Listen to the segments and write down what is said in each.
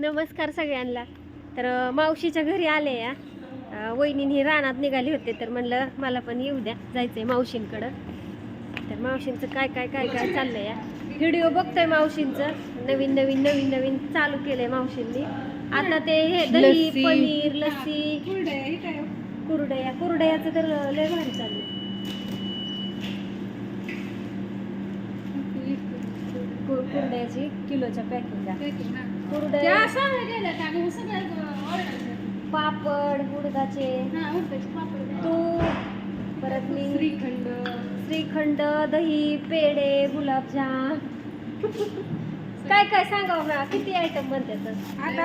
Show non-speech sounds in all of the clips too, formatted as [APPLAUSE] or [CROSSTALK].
नमस्कार सगळ्यांना. तर मावशीच्या घरी आले या. वहिनीने रानात निघाली होते तर म्हणलं मला पण येऊ द्या जायचंय मावशींकडं. तर मावशींचं काय काय काय काय चाललंय या. व्हिडिओ बघतोय मावशींचं. नवीन नवीन नवीन नवीन चालू केलंय मावशींनी. आता ते हे दही. पनीर लस्सी. कुरडया कुरडयाचं तर लय भारी चालू आहे. कुरडयाची किलोच्या पॅकिंग पापड उडदाचे तूप. परत मी श्रीखंड. श्रीखंड दही पेढे गुलाबजाम. काय काय सांगावं मॅ किती आयटम बनतात आता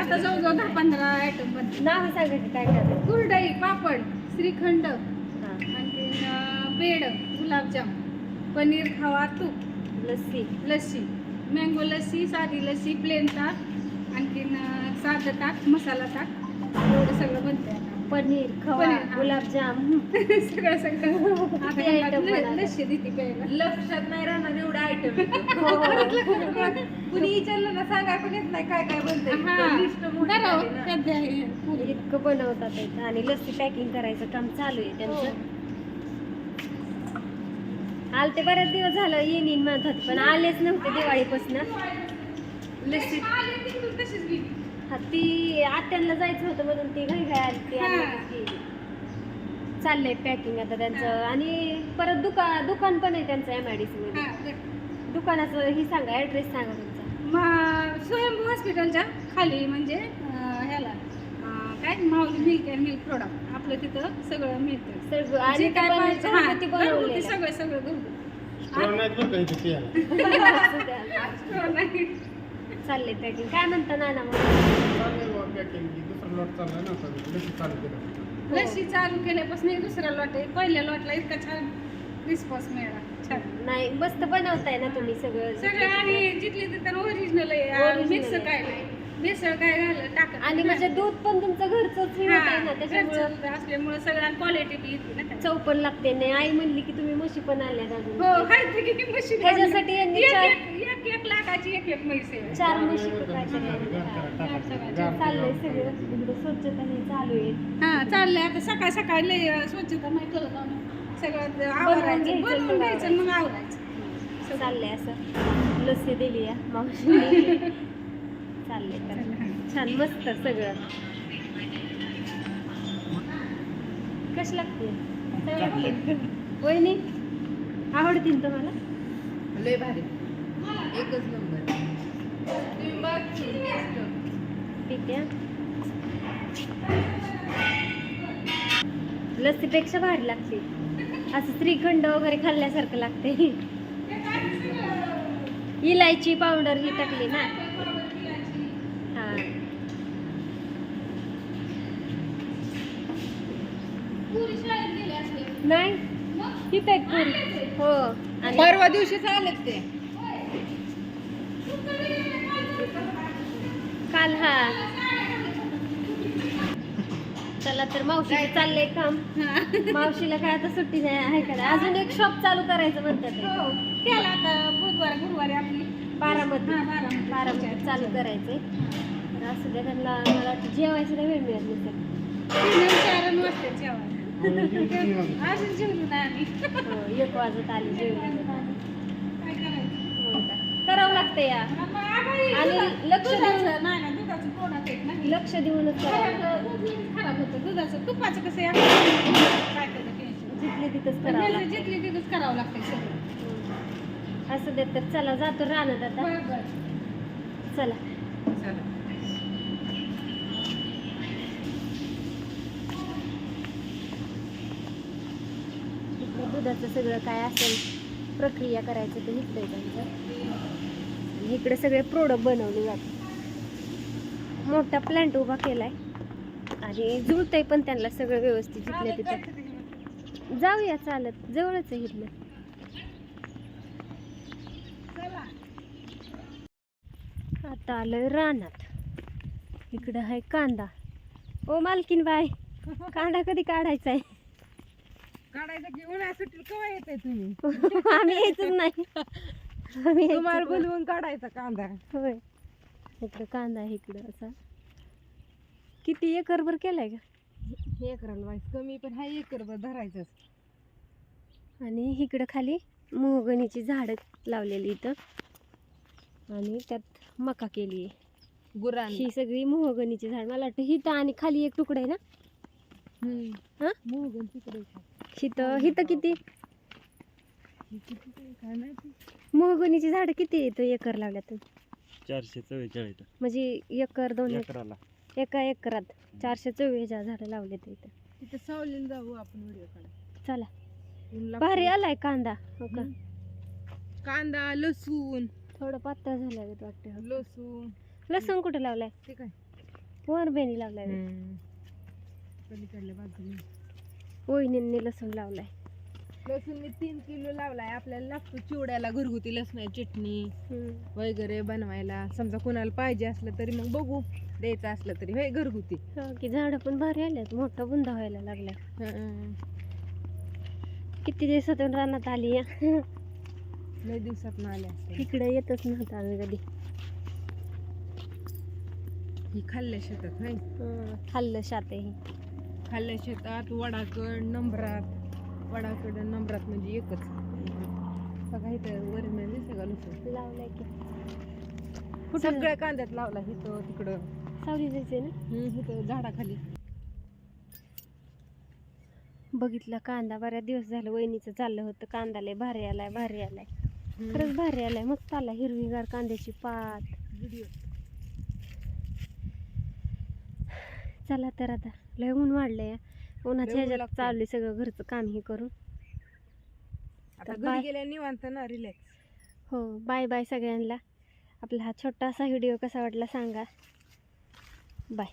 आता जवळजवळ दहा पंधरा आयटम नाव सांगायचे काय काय कुरडई पापड श्रीखंड हा. आणखी पेड गुलाबजाम पनीर खावा तूप लस्सी. लस्सी. मँगो लस्सी साधी लस्सी प्लेन ताक आणखीन साधं ताक मसाला ताक. एवढं सगळं बनते आता. पनीर खवा पनीर, हा. गुलाबजाम. [LAUGHS] सगळं सगळं. [LAUGHS] आता item? लस्सी देते प्यायला लक्षात नाही राहणार एवढे आयटम [LAUGHS] हो. कुणी विचारलं ना सांगा पण येत नाही काय काय बनतंय? हा. हे पुरी. इतकं बनवतात आणि लस्सी पॅकिंग करायचं काम चालू आहे त्यांचं. आलते बरेच दिवस झालं येईन येईन म्हणत होते पण आलेच नव्हते दिवाळीपासून हा ती आत्यांना जायचं होतं म्हणून ती घाई घाई आली ती. आली. चाललंय पॅकिंग आता त्यांचं आणि परत दुकान दुकान पण आहे त्यांचं एम आय डी सी मध्ये हा. दुकानाचं ही सांगा ऍड्रेस सांगा तुमचा मा- स्वयंभू हॉस्पिटलच्या खाली म्हणजे काय? Mauli milk and milk product आपलं तिथं सगळं मिळतं. सगळं. जे ते काय पाहिजे हा, घरगुती बनवलेलं. सगळं सगळं घरगुती. स्ट्रॉंग बरं का इथे प्यायला [LAUGHS] असू द्या. स्टोर नाही. पॅकिंग काय म्हणता नाना मग? चांगलं बुवा packing. दुसरा लॉट चाललाय ना आता. लसी चालू केलं. लस्सी चालू केल्यापासून दुसरा लॉट आहे. पहिल्या लॉटला इतका छान रिस्पॉन्स मिळाला. छान. नाही मस्त बनवताय ना तुम्ही सगळं. सगळं आणि जिथले तिथं ओरिजिनल आहे. Original मिक्स आहे. काय नाही. मिसळ काय घालं टाकत आणि म्हणजे दूध पण तुमचं घरचंच हे ना त्याच्यामुळं असल्यामुळे सगळ्या क्वालिटी बी येते ना त्यात. चव पण लागते. नाही आई म्हणली की तुम्ही म्हशी पण आल्यात अजून. हो म्हशी त्याच्यासाठी यांनी एक- चार- एक एक एक लाखाची एक एक म्हैस आहे. चार म्हशी पण टाका, चाललंय. सगळं. इकडं स्वच्छता हे चालू आहे. हा चाललंय. आता सकाळ सकाळी लय अं, स्वच्छता नाही करत आम्ही. सगळं आवरायचं. घ्यायचं, बनवून मग घ्यायचं मग आवरायचं. चाललंय असं. लस्सी दिली या मावशी. [LAUGHS] चाललंय तर. छान मस्त सगळं. कशी लागते? [LAUGHS] वहिनी आवडतील तुम्हाला? लय भारी. एकच नंबर. ठीक आहे. लस्सीपेक्षा भारी लागते. असं श्रीखंड वगैरे खाल्ल्यासारखं लागते. इलायची पावडर ही टाकली ना हा पुरी शाळेत गेले असले नाही. हित आहेत पुरी. हो. आणि परवा दिवशी आलेत ते. काल हा. चला तर मावशी चाललंय काम. मावशीला काय आता सुट्टी नाही आहे का? अजून एक शॉप चालू करायचं म्हणतात. हो. केला आता बुधवार गुरुवारी आपली. बारामती. हा, बारामती. चालू करायचंय. तर असं द्या त्यांना मला जेवायचं नाही वेळ मिळत नसेल. चार वाजता जेवायला जेवलो नाही आम्ही. हो, एक वाजत आली जेवण. काय करायचं? हो? करावं लागतं या. मग आणि लक्ष दुधाचं नाही ना दुधाचं प्रोडक्ट आहेत ना लक्ष देऊनच करावं खराब दूध खराब होतं. दुधाचं तुपाचं कसं आहे? आपल्याला काय त्याचं टेन्शन जिथले तिथंच पण करावं ह्याचं लागतं तिथंच करावं लागतं सगळं. हम्म. असं देत तर चला जातो राहणार आता. बरं बरं. चला. चला. दुधाचं सगळं काय असेल प्रक्रिया करायचं ते इथलंय त्यांचं. इकडे सगळे प्रोडक्ट बनवले जातात. मोठा प्लांट उभा केलाय. आणि जुळतंय पण त्यांना सगळं व्यवस्थित जिथल्या तिथं. जाऊया चालत. जवळच आहे इथलं. आता आलोय रानात. इकडं आहे कांदा. ओ मालकीन बाय कांदा कधी काढायचा आहे काढायचं घेऊन सुट्टी केव्हा येते तुम्ही. [LAUGHS] आम्ही यायचंच नाही. आम्ही तुम्हाला यायचंच नाही. बोलवून काढायचा कांदा. होय. इकडं कांदा आहे इकडं असा. किती एकरभर केलाय का? हे एकराला वाईस कमी पण हा एकर धरायचंच. आणि इकडं खाली मोहगणीची झाडं लावलेली इथं. आणि त्यात मका केली गुरांना. ही सगळी मोहगणीची झाड. मला वाटतं हिथं आणि खाली एक तुकडा आहे ना? हा? मोहगन तिकडे हिथं हिथं किती? मोहगणीची झाडं किती येतं एकर लावल्यात. चारशे चव्वेचाळीस. म्हणजे एकर दोन एकर. अकराला एका एकरात चारशे चव्वेचाळीस झाडं लावले इथं. तिथे सावलीला जाऊ आपण व्हिडिओ काढा चला. भारी आलाय कांदा. हो का? कांदा लसूण. थोडं पातळ झालं वाटतं. हो. लसूण. लसूण कुठं लावलाय? ते काय? वर बेनी लावलाय पलीकडल्या बाजूने. वहिनींनी लसूण लावलाय. लसूण मी तीन किलो लावलाय. आपल्याला लागतो चिवड्याला घरगुती लसणाची चटणी. वगैरे बनवायला. समजा कोणाला पाहिजे असलं तरी मग बघू द्यायचं असलं तरी. होय घरगुती. हो की झाडं पण भारी आल्यात. मोठा बुंदा व्हायला लागलाय. किती दिवसातून रानात आली या? लय दिवसात आले असते इकडे येतच नव्हतं आम्ही कधी. ही खाल्ल्या शेतात होय? हं, खाल्लं शाते ही. खाल्ल्या शेतात वडाकड नंबरात. वडाकड नंबरात म्हणजे एकच. बघा इथं वर म्हणजे सगळं लसूण लावलाय की. कुठं? सगळ्या कांद्यात लावला इथं तिकडं. सावली जायचंय ना? हम्म, इथं झाडाखाली. बघितलं कांदा बऱ्याच दिवस झालं वहिनीचं चाललं होतं. कांदा लय भारी आलाय भारी आलाय. खरंच भारी आलाय. मस्त आला हिरवीगार कांद्याची पात. व्हिडिओ चला तर आता. लय ऊन वाढलंय. उन्हाच्या ह्याच्यात. चाललंय सगळं घरचं काम हे करून. आता तर घरी बाय. गेल्या निवांत ना रिलॅक्स हो बाय बाय सगळ्यांना. आपला हा छोटासा व्हिडिओ कसा वाटला सांगा. बाय.